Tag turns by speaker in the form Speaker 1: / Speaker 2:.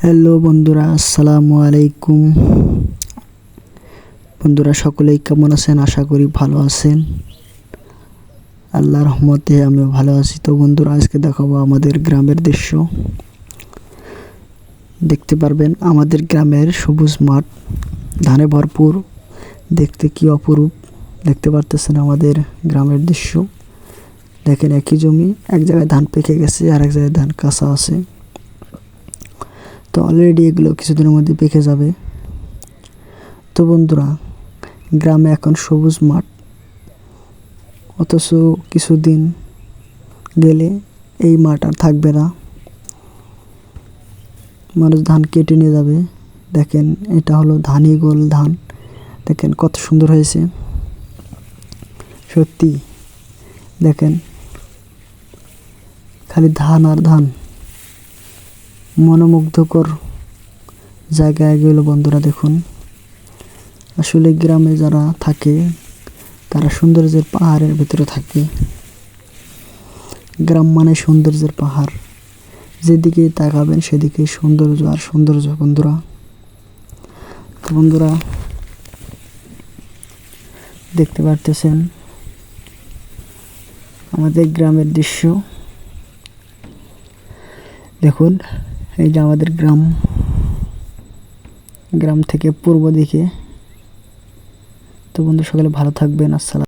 Speaker 1: Hello বন্ধুরা, আসসালামু আলাইকুম। বন্ধুরা, সকলেই কেমন আছেন? আশা করি ভালো আছেন। আল্লাহ রহমতে আমি ভালো আছি। তো বন্ধুরা, আজকে দেখাবো আমাদের গ্রামের দৃশ্য। দেখতে পারবেন, আমাদের গ্রামের সবুজ মাঠ, ধানে ভরপুর। দেখতে কি অপরূপ, দেখতে পারতেছেন আমাদের গ্রামের দৃশ্য। দেখেন, একই জমি, এক জায়গায় ধান পেকে গেছে আর এক জায়গায় ধান কাঁচা আছে। তো অলরেডি এগুলো কিছুদিনের মধ্যে পেকে যাবে। তো বন্ধুরা, গ্রামে এখন সবুজ মাঠ। অথচ কিছুদিন গেলে এই মাঠ আর থাকবে না। মানুষ ধান কেটে নিয়ে যাবে। দেখেন, এটা হলো ধানি গোল ধান। দেখেন কত সুন্দর হয়েছে। সত্যি, দেখেন, খালি ধান আর ধান। মনোমুগ্ধকর জায়গায় গেল বন্ধুরা দেখুন। আসলে গ্রামে যারা থাকে, তারা সৌন্দর্যের পাহাড়ের ভিতরে থাকে। গ্রাম মানে সৌন্দর্যের পাহাড়। যেদিকে তাকাবেন সেদিকে সৌন্দর্য আর সৌন্দর্য, বন্ধুরা। বন্ধুরা, দেখতে পারতেছেন আমাদের গ্রামের দৃশ্য। দেখুন এই যে আমাদের গ্রাম। গ্রাম থেকে পূর্ব দিকে। তো বন্ধু সকলে ভালো থাকবেন। আসসালাম।